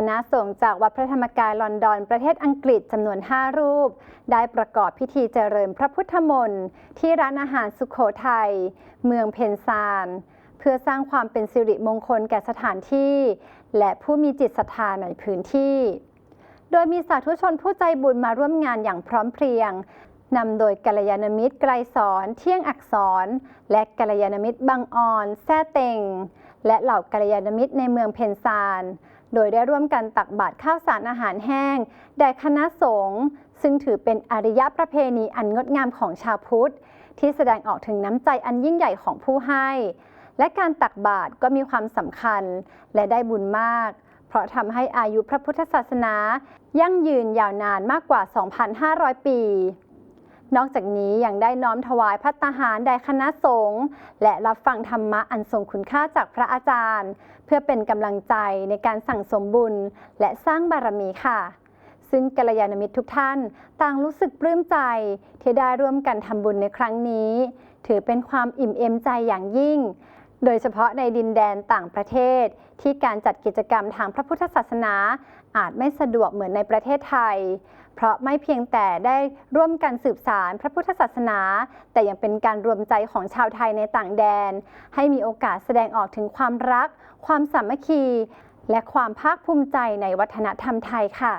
คณะสงฆ์จากวัดพระธรรมกายลอนดอนประเทศอังกฤษจำนวน 5 รูป ได้ประกอบพิธีเจริญพระพุทธมนต์ที่ร้านอาหารสุขโขทัย เมืองเพนซาน เพื่อสร้างความเป็นสิริมงคลแก่สถานที่ และผู้มีจิตศรัทธาในพื้นที่ โดยมีสาธุชนผู้ใจบุญมาร่วมงานอย่างพร้อมเพรียงนำโดยกัลยาณมิตรไกรสอนเที่ยงอักษร และกัลยาณมิตรบางออนแซ่เต็ง และเหล่ากัลยาณมิตรในเมืองเพนซาน โดยได้ร่วมกันตักบาตรข้าวสารอาหารแห้ง แด่คณะสงฆ์ซึ่งถือเป็นอารยประเพณีอันงดงามของชาวพุทธ ที่แสดงออกถึงน้ำใจอันยิ่งใหญ่ของผู้ให้ และการตักบาตรก็มีความสำคัญและได้บุญมาก เพราะทำให้อายุพระพุทธศาสนา ยั่งยืนยาวนานมากกว่า 2,500 ปี นอกจากนี้ยังได้น้อมถวายพัตตาหารแด่คณะสงฆ์และรับฟังธรรมะอันทรงคุณค่าจากพระอาจารย์ เพื่อเป็นกำลังใจในการสั่งสมบุญและสร้างบารมีค่ะ ซึ่งกัลยาณมิตรทุกท่านต่างรู้สึกปลื้มใจ ที่ได้ร่วมกันทำบุญในครั้งนี้ ถือเป็นความอิ่มเอมใจอย่างยิ่ง โดยเฉพาะในดินแดนต่างประเทศ ที่การจัดกิจกรรมทางพระพุทธศาสนาอาจไม่สะดวกเหมือนในประเทศไทย เพราะไม่เพียงแต่ได้ร่วมกันสืบสารพระพุทธศาสนา แต่ยังเป็นการรวมใจของชาวไทยในต่างแดน ให้มีโอกาสแสดงออกถึงความรัก ความสามัคคี และความภาคภูมิใจในวัฒนธรรมไทยค่ะ